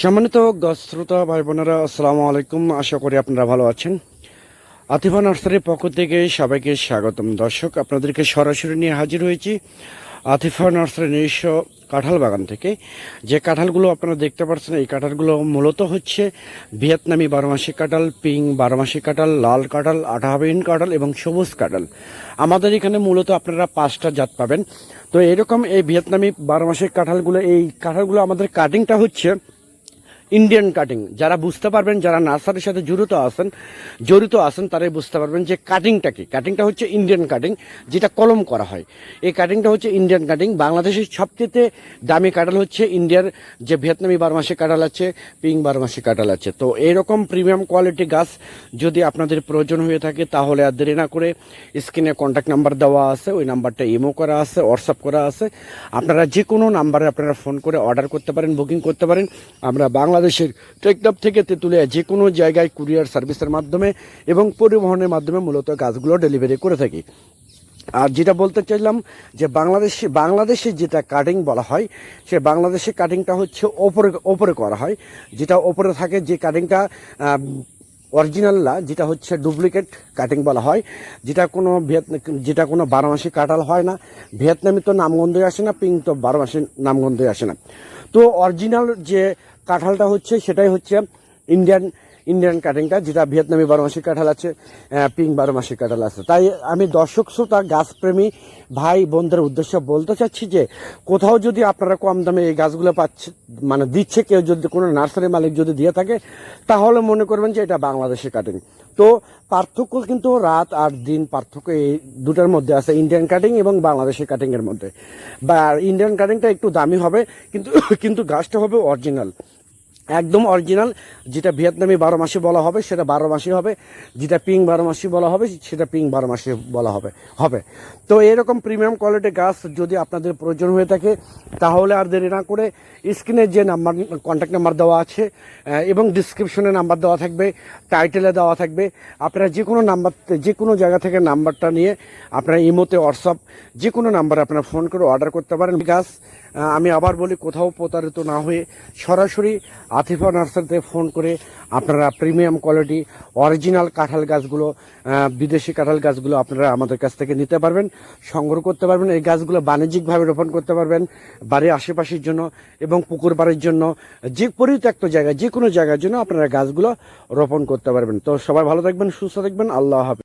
সম্মানিত গশ্রোতা ভাই বোনেরা আসসালামু আলাইকুম। আশা করি আপনারা ভালো আছেন। আতিফা নার্সারির পক্ষ থেকে সবাইকে স্বাগতম। দর্শক, আপনাদেরকে সরাসরি নিয়ে হাজির হয়েছি আতিফা নার্সারি নিজস্ব কাঁঠাল বাগান থেকে। যে কাঁঠালগুলো আপনারা দেখতে পাচ্ছেন, এই কাঁঠালগুলো মূলত হচ্ছে ভিয়েতনামি বারোমাসি কাঁঠাল, পিং বারোমাসি কাঁঠাল, লাল কাঁঠাল, আঠাবিন কাঁঠাল এবং সবুজ কাঁঠাল। আমাদের এখানে মূলত আপনারা পাঁচটা জাত পাবেন। তো এরকম এই ভিয়েতনামি বারোমাসি কাঁঠালগুলো, এই কাঁঠালগুলো আমাদের কাটিংটা হচ্ছে ইন্ডিয়ান কাটিং যারা বুঝতে পারবেন, যারা নার্সারির সাথে জড়িত আছেন জড়িত আছেন, তারাই বুঝতে পারবেন যে কাটিংটা কি। কাটিংটা হচ্ছে ইন্ডিয়ান কাটিং যেটা কলম করা হয়। এই কাটিংটা হচ্ছে ইন্ডিয়ান কাটিং বাংলাদেশের সবচেয়ে দামি কাঁঠাল হচ্ছে ইন্ডিয়ার যে ভিয়েতনামি বারমাসি কাঁঠাল আছে, পিং বারমাসি কাঁঠাল আছে। তো এরকম প্রিমিয়াম কোয়ালিটি গাছ যদি আপনাদের প্রয়োজন হয়ে থাকে, তাহলে আর দেরি না করে স্ক্রিনে কন্ট্যাক্ট নাম্বার দেওয়া আছে, ওই নাম্বারটা ইমো করা আছে হোয়াটসঅ্যাপ করা আছে। আপনারা যে কোনো নাম্বারে আপনারা ফোন করে অর্ডার করতে পারেন বুকিং করতে পারেন। আমরা বাংলাদেশের টেকনাপ থেকে তেঁতুলিয়া যে কোনো জায়গায় কুরিয়ার সার্ভিসের মাধ্যমে এবং পরিবহনের মাধ্যমে মূলত গাছগুলো ডেলিভারি করে থাকি। আর যেটা বলতে চাইলাম যে বাংলাদেশে বাংলাদেশে যেটা কাটিং বলা হয়, সে বাংলাদেশে কাটিংটা হচ্ছে ওপরে ওপরে করা হয়। যেটা ওপরে থাকে যে কাটিংটা অরিজিনাল না, যেটা হচ্ছে ডুপ্লিকেট কাটিং বলা হয়। যেটা কোনো যেটা কোনো বারো মাসে কাটাল হয় না। ভিয়েতনামি তো নামগন্ধই আসে না পিং তো বারো মাসে নামগন্ধই আসে না। তো অরিজিনাল যে কাঁঠালটা হচ্ছে সেটাই হচ্ছে ইন্ডিয়ান ইন্ডিয়ান কাটিংটা যেটা ভিয়েতনামি বারো মাসি কাঁঠাল আছে আহ, পিং বারো মাসি কাঁঠাল আছে। তাই আমি দর্শক শ্রোতা গাছপ্রেমী ভাই বোনদের উদ্দেশ্যে বলতে চাচ্ছি যে কোথাও যদি আপনারা কম দামে এই গাছগুলো পাচ্ছে মানে দিচ্ছে কেউ যদি কোনো নার্সারি মালিক যদি দিয়ে থাকে তাহলে মনে করবেন যে এটা বাংলাদেশের কাটিং। তো পার্থক্য কিন্তু রাত আর দিন পার্থক্য এই দুটার মধ্যে আছে ইন্ডিয়ান কাটিং এবং বাংলাদেশের কাটিং এর মধ্যে। বা ইন্ডিয়ান কাটিংটা একটু দামি হবে কিন্তু কিন্তু গাছটা হবে অরিজিনাল। একদম অরিজিনাল, যেটা ভিয়েতনামি বারো মাসি বলা হবে, সেটা বারো মাসি হবে। যেটা পিং বারো মাসি বলা হবে, সেটা পিং বারো মাসি বলা হবে হবে। তো এরকম প্রিমিয়াম কোয়ালিটির গাছ যদি আপনাদের প্রয়োজন হয়ে থাকে, তাহলে আর দেরি না করে স্ক্রিনে যে নাম্বার কন্ট্যাক্ট নাম্বার দেওয়া আছে এবং ডিসক্রিপশনে নাম্বার দেওয়া থাকবে টাইটেলে দেওয়া থাকবে, আপনারা যে কোনো নাম্বার যে কোনো জায়গা থেকে নাম্বারটা নিয়ে আপনারা ইমোতে হোয়াটসঅ্যাপ যে কোনো নাম্বারে আপনারা ফোন করে অর্ডার করতে পারেন। গাছ আমি আবার বলি, কোথাও প্রতারিত না হয়ে সরাসরি আতিফা নার্সারিতে ফোন করে আপনারা প্রিমিয়াম কোয়ালিটি অরিজিনাল কাঁঠাল গাছগুলো বিদেশি কাঁঠাল গাছগুলো আপনারা আমাদের কাছ থেকে নিতে পারবেন, সংগ্রহ করতে পারবেন, এই গাছগুলো বাণিজ্যিকভাবে রোপণ করতে পারবেন, বাড়ির আশেপাশের জন্য এবং পুকুর বাড়ির জন্য, যে পরিত্যক্ত জায়গায় যে কোনো জায়গার জন্য আপনারা গাছগুলো রোপণ করতে পারবেন। তো সবাই ভালো থাকবেন, সুস্থ থাকবেন, আল্লাহ হাফেজ।